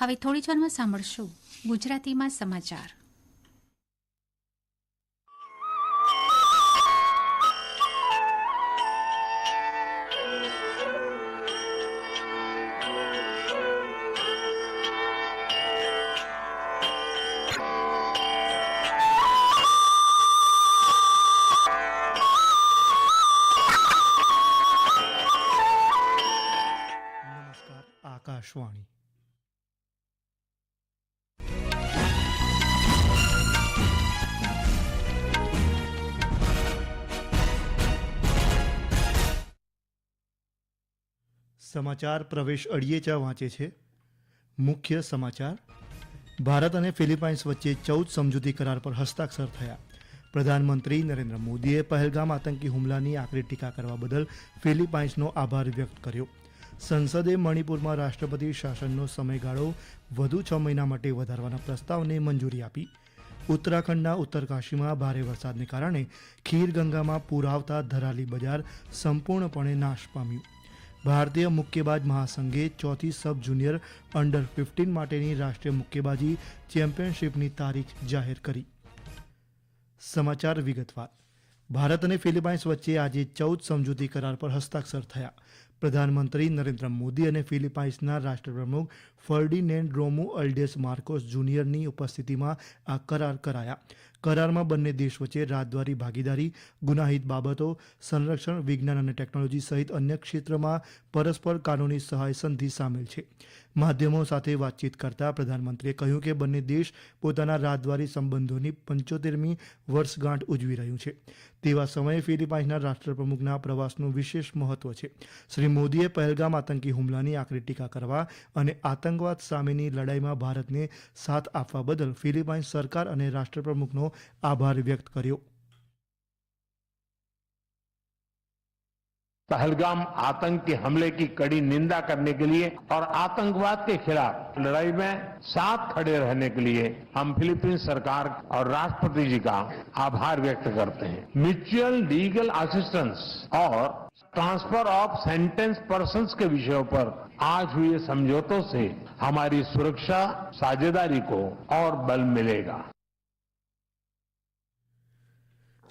હવે થોડી વારમાં સાંભળશું ગુજરાતીમાં સમાચાર. આકાશવાણી. સમાચાર પ્રવેશ અડિયેચા વાંચે છે. મુખ્ય સમાચાર. ભારત અને ફિલિપાઇન્સ વચ્ચે ચૌદ સમજૂતી કરાર પર હસ્તાક્ષર થયા. પ્રધાનમંત્રી નરેન્દ્ર મોદીએ પહેલગામ આતંકી હુમલાની આકરી ટીકા કરવા બદલ ફિલિપાઇન્સનો આભાર વ્યક્ત કર્યો. સંસદે મણિપુરમાં રાષ્ટ્રપતિ શાસનનો સમયગાળો વધુ છ મહિના માટે વધારવાના પ્રસ્તાવને મંજૂરી આપી. ઉત્તરાખંડના ઉત્તરકાશીમાં ભારે વરસાદને કારણે ખીરગંગામાં પૂર આવતા ધરાલી બજાર સંપૂર્ણપણે નાશ પામ્યું. ભારતીય મુક્કેબાજ મહાસંઘે ચોથી સબ જુનિયર અંડર ફિફ્ટીન માટેની રાષ્ટ્રીય મુક્કેબાજી ચેમ્પિયનશિપની તારીખ જાહેર કરી. સમાચાર વિગતવાર. ભારત અને ફિલિપાઇન્સ વચ્ચે આજે ચૌદ સમજૂતી કરાર પર હસ્તાક્ષર થયા. પ્રધાનમંત્રી નરેન્દ્ર મોદી અને ફિલિપાઇન્સના રાષ્ટ્રપ્રમુખ ફર્ડિનેન્ડ રોમુ અલ્ડેસ માર્કોસ જુનિયરની ઉપસ્થિતિમાં આ કરાર કરાયા. કરારમાં બંને દેશ વચ્ચે રાજદ્વારી ભાગીદારી, ગુનાહિત બાબતો, સંરક્ષણ, વિજ્ઞાન અને ટેકનોલોજી સહિત અન્ય ક્ષેત્રમાં પરસ્પર કાનૂની સહાય સંધિ સામેલ છે. માધ્યમો સાથે વાતચીત કરતા પ્રધાનમંત્રીએ કહ્યું કે બંને દેશ પોતાના રાજદ્વારી સંબંધોની પંચોતેરમી વર્ષગાંઠ ઉજવી રહ્યું છે. તેવા સમયે ફિલિપાઇન્સના રાષ્ટ્રપ્રમુખના પ્રવાસનું વિશેષ મહત્વ છે. શ્રી મોદીએ પહેલગામ આતંકી હુમલાની આકરી ટીકા કરવા અને આતંકવાદ સામેની લડાઈમાં ભારતને સાથ આપવા બદલ ફિલિપાઇન્સ સરકાર અને રાષ્ટ્રપ્રમુખનો આભાર વ્યક્ત કર્યો पहलगाम आतंक के हमले की कड़ी निंदा करने के लिए और आतंकवाद के खिलाफ लड़ाई में साथ खड़े रहने के लिए हम फिलीपींस सरकार और राष्ट्रपति जी का आभार व्यक्त करते हैं म्यूचुअल लीगल असिस्टेंस और ट्रांसफर ऑफ सेंटेंस पर्सन्स के विषयों पर आज हुए समझौतों से हमारी सुरक्षा साझेदारी को और बल मिलेगा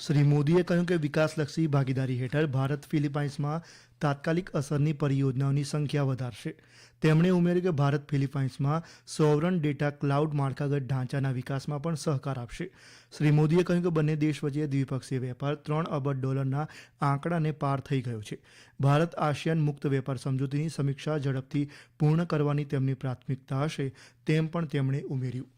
શ્રી મોદીએ કહ્યું કે વિકાસલક્ષી ભાગીદારી હેઠળ ભારત ફિલિપાઇન્સમાં તાત્કાલિક અસરની પરિયોજનાઓની સંખ્યા વધારશે. તેમણે ઉમેર્યું કે ભારત ફિલિપાઇન્સમાં સોવરન ડેટા ક્લાઉડ માળખાગત ઢાંચાના વિકાસમાં પણ સહકાર આપશે. શ્રી મોદીએ કહ્યું કે બંને દેશ વચ્ચે દ્વિપક્ષીય વેપાર ત્રણ અબજ ડોલરના આંકડાને પાર થઈ ગયો છે. ભારત આસિયાન મુક્ત વેપાર સમજૂતીની સમીક્ષા ઝડપથી પૂર્ણ કરવાની તેમની પ્રાથમિકતા હશે તેમ પણ તેમણે ઉમેર્યું.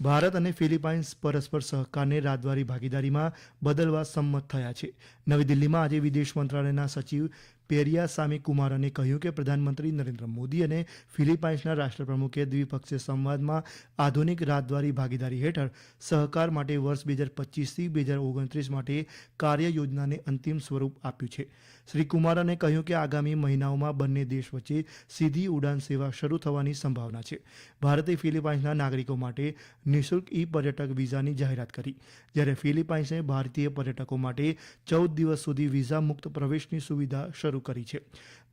ભારત અને ફિલિપાઇન્સ પરસ્પર સહકારને રાજદ્વારી ભાગીદારીમાં બદલવા સંમત થયા છે. નવી દિલ્હીમાં આજે વિદેશ મંત્રાલયના સચિવ પેરિયા સામી કુમારને કહ્યું કે પ્રધાનમંત્રી નરેન્દ્ર મોદી અને ફિલિપાઇન્સના રાષ્ટ્રપ્રમુખે દ્વિપક્ષીય સંવાદમાં આધુનિક રાજદ્વારી ભાગીદારી હેઠળ સહકાર માટે વર્ષ બે હજાર પચીસથી બે હજાર ઓગણત્રીસ માટે કાર્ય યોજનાને અંતિમ સ્વરૂપ આપ્યું છે. શ્રી કુમારને કહ્યું કે આગામી મહિનાઓમાં બંને દેશ વચ્ચે સીધી ઉડાન સેવા શરૂ થવાની સંભાવના છે. ભારતે ફિલિપાઇન્સના નાગરિકો માટે નિઃશુલ્ક ઈ પર્યટક વિઝાની જાહેરાત કરી. જ્યારે ફિલિપાઇન્સે ભારતીય પર્યટકો માટે ચૌદ દિવસ સુધી વિઝા મુક્ત પ્રવેશની સુવિધા શરૂ કરી છે.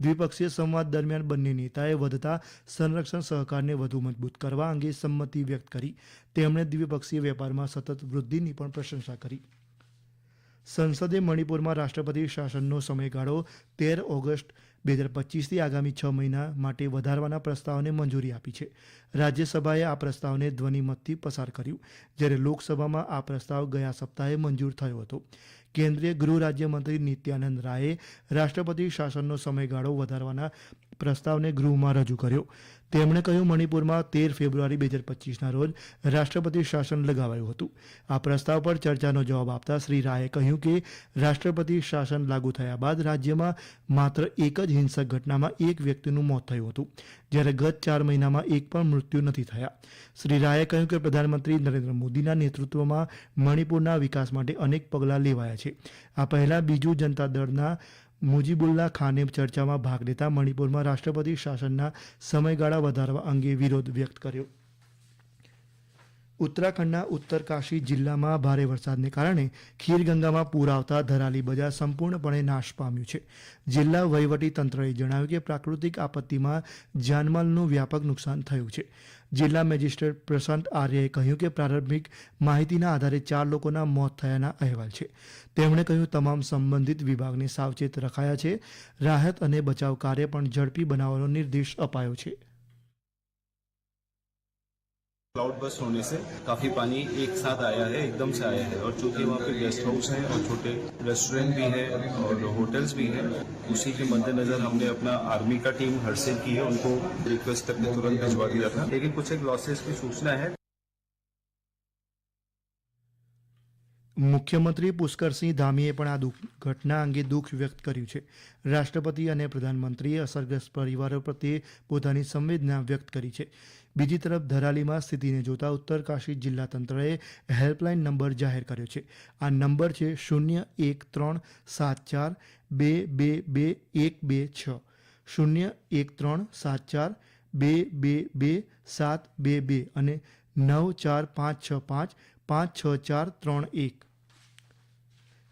દ્વિપક્ષીય સંવાદ દરમિયાન બંને નેતાએ વધતા સંરક્ષણ સહકારને વધુ મજબૂત કરવા અંગે સંમતિ વ્યક્ત કરી. તેમણે દ્વિપક્ષીય વેપારમાં સતત વૃદ્ધિની પણ પ્રશંસા કરી. સંસદે મણિપુરમાં રાષ્ટ્રપતિ શાસનનો સમયગાળો તેર ઓગસ્ટ બે હજાર પચીસથી આગામી છ મહિના માટે વધારવાના પ્રસ્તાવને મંજૂરી આપી છે. રાજ્યસભાએ આ પ્રસ્તાવને ધ્વનિમતથી પસાર કર્યું, જ્યારે લોકસભામાં આ પ્રસ્તાવ ગયા સપ્તાહે મંજૂર થયો હતો. કેન્દ્રીય ગૃહ રાજ્યમંત્રી નિત્યાનંદ રાયે રાષ્ટ્રપતિ શાસનનો સમયગાળો વધારવાના પ્રસ્તાવને ગૃહમાં રજૂ કર્યો. તેમણે કહ્યું, મણિપુરમાં તેર ફેબ્રુઆરી બે હજાર પચીસના રોજ રાષ્ટ્રપતિ શાસન લગાવાયું હતું. આ પ્રસ્તાવ પર ચર્ચાનો જવાબ આપતા શ્રી રાયે કહ્યું કે, રાષ્ટ્રપતિ શાસન લાગુ થયા બાદ રાજ્યમાં માત્ર એક જ હિંસક ઘટનામાં એક વ્યક્તિનું મોત થયું હતું, જ્યારે ગત ચાર મહિનામાં એક પણ મૃત્યુ નથી થયા. શ્રી રાયે કહ્યું કે, પ્રધાનમંત્રી નરેન્દ્ર મોદીના નેતૃત્વમાં મણિપુરના વિકાસ માટે અનેક પગલાં લેવાયા છે. આ પહેલા બીજું જનતા દળના મુજીબુલ્લા ખાને ચર્ચામાં ભાગ લેતા મણિપુરમાં રાષ્ટ્રપતિ શાસનના સમયગાળા વધારવા અંગે વિરોધ વ્યક્ત કર્યો. ઉત્તરાખંડના ઉત્તરકાશી જિલ્લામાં ભારે વરસાદને કારણે ખીરગંગામાં પૂર આવતા ધરાલી બજાર સંપૂર્ણપણે નાશ પામ્યું છે. જિલ્લા વહીવટી તંત્રએ જણાવ્યું કે પ્રાકૃતિક આપત્તિમાં જાનમાલનું વ્યાપક નુકસાન થયું છે. જિલ્લા મેજિસ્ટ્રેટ પ્રશાંત આર્યએ કહ્યું કે પ્રારંભિક માહિતીના આધારે ચાર લોકોના મોત થયાના અહેવાલ છે. તેમણે કહ્યું, તમામ સંબંધિત વિભાગને સાવચેત રખાયા છે. રાહત અને બચાવ કાર્ય પણ ઝડપી બનાવવાનો નિર્દેશ અપાયો છે. क्लाउड बस होने से काफ़ी पानी एक साथ आया है, एकदम से आया है। और चूँकि वहाँ पे गेस्ट हाउस है और छोटे रेस्टोरेंट भी है और होटल्स भी है, उसी के मद्देनजर हमने अपना आर्मी का टीम हरसेल की है उनको रिक्वेस्ट करके तुरंत भिजवा दिया था। लेकिन कुछ एक लॉसेस की सूचना है। મુખ્યમંત્રી પુષ્કરસિંહ ધામીએ પણ આ દુઃખ, ઘટના અંગે દુઃખ વ્યક્ત કર્યું છે. રાષ્ટ્રપતિ અને પ્રધાનમંત્રીએ અસરગ્રસ્ત પરિવારો પ્રત્યે પોતાની સંવેદના વ્યક્ત કરી છે. બીજી તરફ, ધરાલીમાં સ્થિતિને જોતા ઉત્તરકાશી જિલ્લા તંત્રએ હેલ્પલાઇન નંબર જાહેર કર્યો છે. આ નંબર છે શૂન્ય એક ત્રણ સાત ચાર બે બે બે એક બે છ. શૂન્ય એક ત્રણ સાત ચાર બે બે બે સાત બે બે અને નવ ચાર પાંચ છ પાંચ પાંચ છ ચાર ત્રણ એક.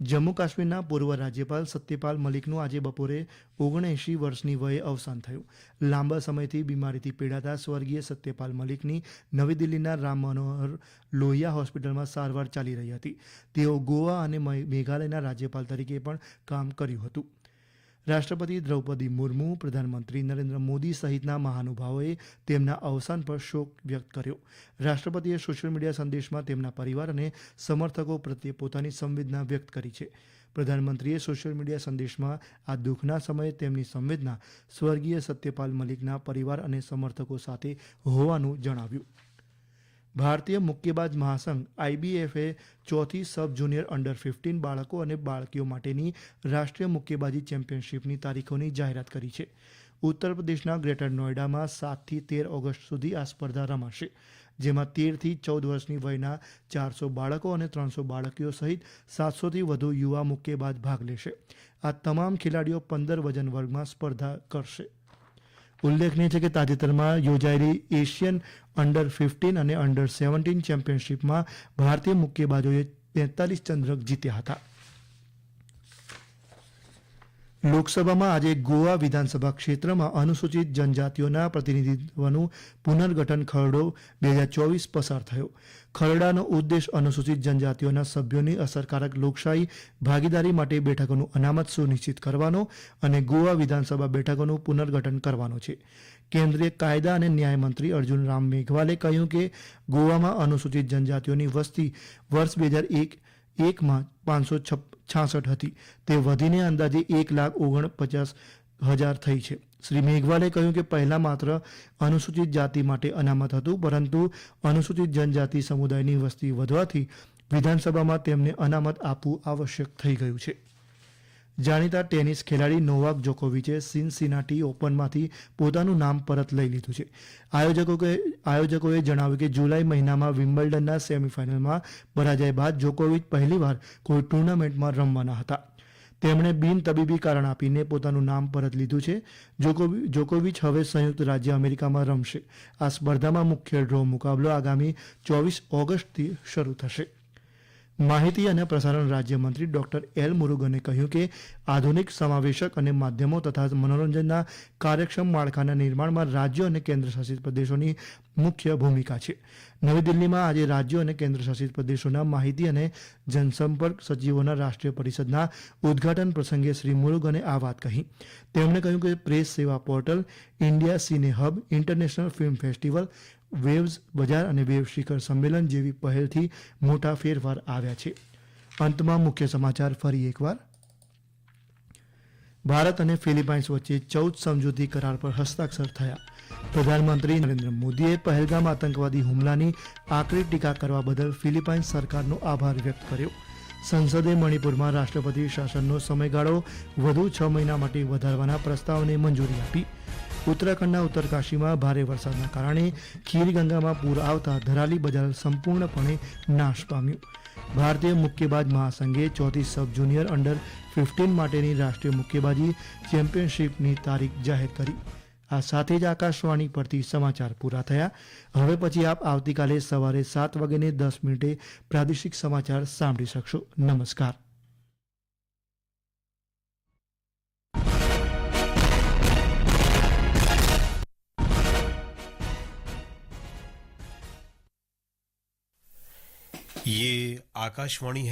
જમ્મુ કાશ્મીરના પૂર્વ રાજ્યપાલ સત્યપાલ મલિકનું આજે બપોરે ઓગણએંશી વર્ષની વયે અવસાન થયું. લાંબા સમયથી બીમારીથી પીડાતા સ્વર્ગીય સત્યપાલ મલિકની નવી દિલ્હીના રામ મનોહર લોહિયા હોસ્પિટલમાં સારવાર ચાલી રહી હતી. તેઓ ગોવા અને મેઘાલયના રાજ્યપાલ તરીકે પણ કામ કર્યું હતું. રાષ્ટ્રપતિ દ્રૌપદી મુર્મુ, પ્રધાનમંત્રી નરેન્દ્ર મોદી સહિતના મહાનુભાવોએ તેમના અવસાન પર શોક વ્યક્ત કર્યો. રાષ્ટ્રપતિએ સોશિયલ મીડિયા સંદેશમાં તેમના પરિવાર અને સમર્થકો પ્રત્યે પોતાની સંવેદના વ્યક્ત કરી છે. પ્રધાનમંત્રીએ સોશિયલ મીડિયા સંદેશમાં આ દુઃખના સમયે તેમની સંવેદના સ્વર્ગીય સત્યપાલ મલિકના પરિવાર અને સમર્થકો સાથે હોવાનું જણાવ્યું. ભારતીય મુક્કેબાજ મહાસંઘ આઈબીએફએ ચોથી સબ જુનિયર અંડર ફિફ્ટીન બાળકો અને બાળકીઓ માટેની રાષ્ટ્રીય મુક્કેબાજી ચેમ્પિયનશિપની તારીખોની જાહેરાત કરી છે. ઉત્તર પ્રદેશના ગ્રેટર નોઈડામાં સાતથી તેર ઓગસ્ટ સુધી આ સ્પર્ધા રમાશે, જેમાં તેરથી ચૌદ વર્ષની વયના ચારસો બાળકો અને ત્રણસો બાળકીઓ સહિત સાતસોથી વધુ યુવા મુક્કેબાજ ભાગ લેશે. આ તમામ ખેલાડીઓ પંદર વજન વર્ગમાં સ્પર્ધા કરશે. ઉલ્લેખનીય છે કે તાજેતરમાં યોજાયેલી એશિયન અંડર ફિફ્ટીન અને અંડર સેવન્ટીન ચેમ્પિયનશિપમાં ભારતીય મુક્કેબાજોએ તેતાલીસ ચંદ્રક જીત્યા હતા. લોકસભામાં આજે ગોવા વિધાનસભા ક્ષેત્રમાં અનુસૂચિત જનજાતિઓના પ્રતિનિધિત્વનું પુનર્ગઠન ખરડો બે હજાર ચોવીસ પસાર થયો. ખરડાનો ઉદ્દેશ અનુસૂચિત જનજાતિઓના સભ્યોની અસરકારક લોકશાહી ભાગીદારી માટે બેઠકોનું અનામત સુનિશ્ચિત કરવાનો અને ગોવા વિધાનસભા બેઠકોનું પુનર્ગઠન કરવાનો છે. કેન્દ્રીય કાયદા અને ન્યાય મંત્રી અર્જુન રામ મેઘવાલે કહ્યું કે ગોવામાં અનુસૂચિત જનજાતિઓની વસ્તી વર્ષ બે હજાર એક એકમાં પાંચસો છાસઠ હતી. તે વધીને અંદાજે એક લાખ ઓગણપચાસ હજાર થઈ છે. શ્રી મેઘવાલે કહ્યું કે પહેલા માત્ર અનુસૂચિત જાતિ માટે અનામત હતું, પરંતુ અનુસૂચિત જનજાતિ સમુદાયની વસ્તી વધવાથી વિધાનસભામાં તેમને અનામત આપવું આવશ્યક થઈ ગયું છે. જાણીતા ટેનિસ ખેલાડી નોવાક જોકોવિચે સિનસિનાટી ઓપનમાંથી પોતાનું નામ પરત લઈ લીધું છે. આયોજકોએ આયોજકોએ જણાવ્યું કે જુલાઈ મહિનામાં વિમ્બલ્ડનના સેમીફાઇનલમાં પરાજય બાદ જોકોવિચ પહેલીવાર કોઈ ટુર્નામેન્ટમાં રમવાના હતા. તેમણે બિન તબીબી કારણ આપીને પોતાનું નામ પરત લીધું છે. જોકોવિ- જોકોવિચ હવે સંયુક્ત રાજ્ય અમેરિકામાં રમશે. આ સ્પર્ધામાં મુખ્ય ડ્રો મુકાબલો આગામી ચોવીસ ઓગસ્ટથી શરૂ થશે. માહિતી અને પ્રસારણ રાજ્યમંત્રી ડોક્ટર એલ મુરુગને કહ્યું કે આધુનિક સમાવેશક અને માધ્યમો તથા મનોરંજનના કાર્યક્ષમ માળખાના નિર્માણમાં રાજ્યો અને કેન્દ્રશાસિત પ્રદેશોની મુખ્ય ભૂમિકા છે. નવી દિલ્હીમાં આજે રાજ્યો અને કેન્દ્રશાસિત પ્રદેશોના માહિતી અને જનસંપર્ક સચિવોના રાષ્ટ્રીય પરિષદના ઉદ્ઘાટન પ્રસંગે શ્રી મુરુગને આ વાત કહી. તેમણે કહ્યું કે press Seva portal, India cine hub international film festival waves Bazaar અને વેવ શિખર સંમેલન જેવી પહેલથી મોટા ફેરફાર આવ્યા છે. અંતમાં મુખ્ય સમાચાર ફરી એકવાર. ભારત અને ફિલિપાઇન્સ વચ્ચે ચૌદ સમજૂતી કરાર પર હસ્તાક્ષર થયા. પ્રધાનમંત્રી નરેન્દ્ર મોદીએ પહેલગામ આતંકવાદી હુમલાની આકરી ટીકા કરવા બદલ ફિલિપાઇન્સ સરકારનો આભાર વ્યક્ત કર્યો. સંસદે મણિપુરમાં રાષ્ટ્રપતિ શાસનનો સમયગાળો વધુ છ મહિના માટે વધારવાના પ્રસ્તાવને મંજૂરી આપી. ઉત્તરાખંડના ઉત્તરકાશીમાં ભારે વરસાદના કારણે ખીરગંગામાં પૂર આવતા ધરાલી બજાર સંપૂર્ણપણે નાશ પામ્યું. ભારતીય મુક્કેબાજ મહાસંઘે ચોથી સબ જુનિયર અંડર ફિફ્ટીન માટેની રાષ્ટ્રીય મુક્કેબાજી ચેમ્પિયનશિપની તારીખ જાહેર કરી. આ સાથે જ આકાશવાણી પરથી સમાચાર પૂરા થયા. હવે પછી આપ આવતીકાલે સવારે સાત વાગ્યાને દસ મિનિટે પ્રાદેશિક સમાચાર સાંભળી શકશો. નમસ્કાર. આકાશવાણી